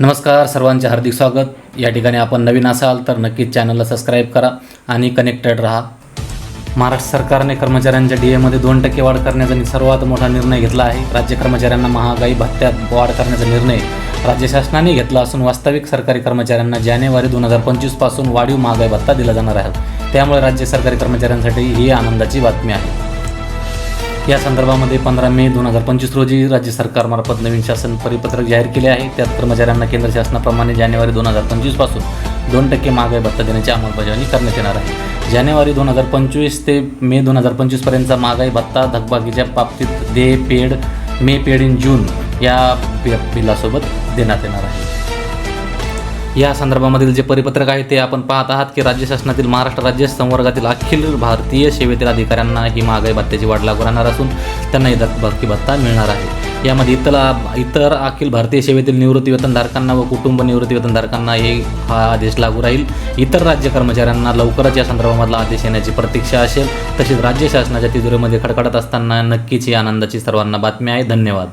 नमस्कार सर्वांचे हार्दिक स्वागत. या ठिकाणी आपण नवीन असाल तर नक्कीच चॅनलला सबस्क्राईब करा आणि कनेक्टेड राहा. महाराष्ट्र सरकारने कर्मचाऱ्यांच्या डी एमध्ये दोन टक्के वाढ करण्याचा सर्वात मोठा निर्णय घेतला आहे. राज्य कर्मचाऱ्यांना महागाई भत्त्यात वाढ करण्याचा निर्णय राज्य शासनाने घेतला असून वास्तविक सरकारी कर्मचाऱ्यांना जानेवारी दोन हजार पंचवीसपासून वाढीव महागाई भत्ता दिला जाणार आहे. त्यामुळे राज्य सरकारी कर्मचाऱ्यांसाठी ही आनंदाची बातमी आहे. या संदर्भामध्ये पंधरा मे दोन हजार पंचवीस रोजी राज्य सरकारमार्फत नवीन शासन परिपत्रक जाहीर केले आहे. त्यात कर्मचाऱ्यांना केंद्र शासनाप्रमाणे जानेवारी दोन हजार पंचवीसपासून दोन टक्के महागाई भत्ता देण्याची अंमलबजावणी करण्यात येणार आहे. जानेवारी दोन हजार पंचवीस ते मे दोन हजार पंचवीसपर्यंतचा महागाई भत्ता थकबाकीच्या बाबतीत दे paid May paid in June या बिलासोबत देण्यात येणार आहे. या संदर्भामधील जे परिपत्रक आहे ते आपण पाहत आहात की राज्य शासनातील महाराष्ट्र राज्य संवर्गातील अखिल भारतीय सेवेतील अधिकाऱ्यांना ही महागाई भत्त्याची वाढ लागू राहणार असून त्यांना ही भत्ता मिळणार आहे. यामध्ये इतर इतर अखिल भारतीय सेवेतील निवृत्तीवेतनधारकांना व कुटुंब निवृत्तीवेतनधारकांना हे हा आदेश लागू राहील. इतर राज्य कर्मचाऱ्यांना लवकरच या संदर्भामधला आदेश येण्याची प्रतीक्षा असेल. तसेच राज्य शासनाच्या तिजोरीमध्ये खडखडत असताना नक्कीच ही आनंदाची सर्वांना बातमी आहे. धन्यवाद.